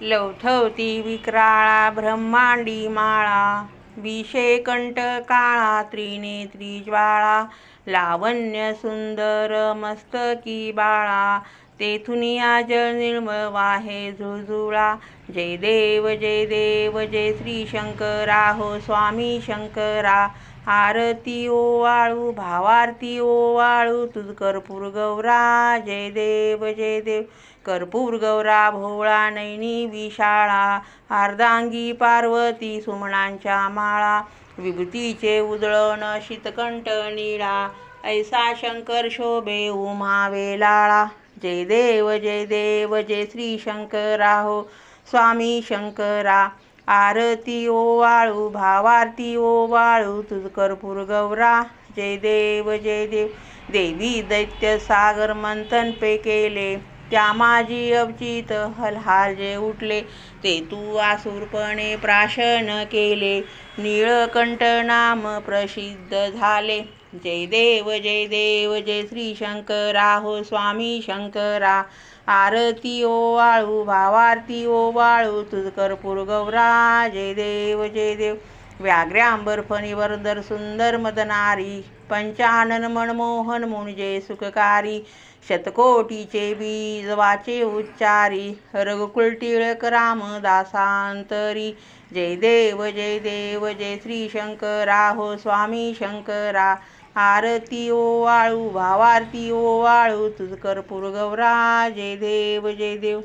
लवथवती विक्राळा ब्रह्मांडी माळा विषेकंठ काळा त्रिनेत्री ज्वाळा लावण्य सुंदर मस्तकी बाळा तेथुनी जल निर्मळ वाहे झुळझुळा. जय देव जय देव जय श्री शंकरा हो स्वामी शंकरा. आरती ओवाळू भावारती ओवाळू तुझ कर्पूर गौरा जय देव जय देव कर्पूर गौरा भोळा नैनी विशाळा अर्धांगी पार्वती सुमणांच्या माळा विभूतीचे उजळण शीतकंठ निळा ऐसा शंकर शोभे उमावे लाळा जय देव जय देव जय श्री शंकरा हो स्वामी शंकरा. आरती ओवाळू भावारती ओवाळू तुझ कर्पूर गौरा जय देव जय देव. देवी दैत्य सागर मंथन पे केले त्या माझी अवचित हलहाल जे उठले ते तू आसुरपणे प्राशन केले. नीळकंठ नाम प्रसिद्ध झाले. जय देव जय देव जय श्री शंकरा हो स्वामी शंकरा. आरती ओवाळू भावारती ओवाळू तुझ कर्पूर गौरा जय देव जय देव. व्याघ्रांबरफणी वरदर सुंदर मदनारी पंचानन मनमोहन मुंजे सुखकारी शतकोटीचे बीज वाचे उच्चारी रघुकुल टिळक रामदासांतरी जय देव जय देव जय श्री शंकरा हो स्वामी शंकरा आरती ओवाळू भावारती ओवाळू तुझ कर्पूर गौरा जय देव जय देव.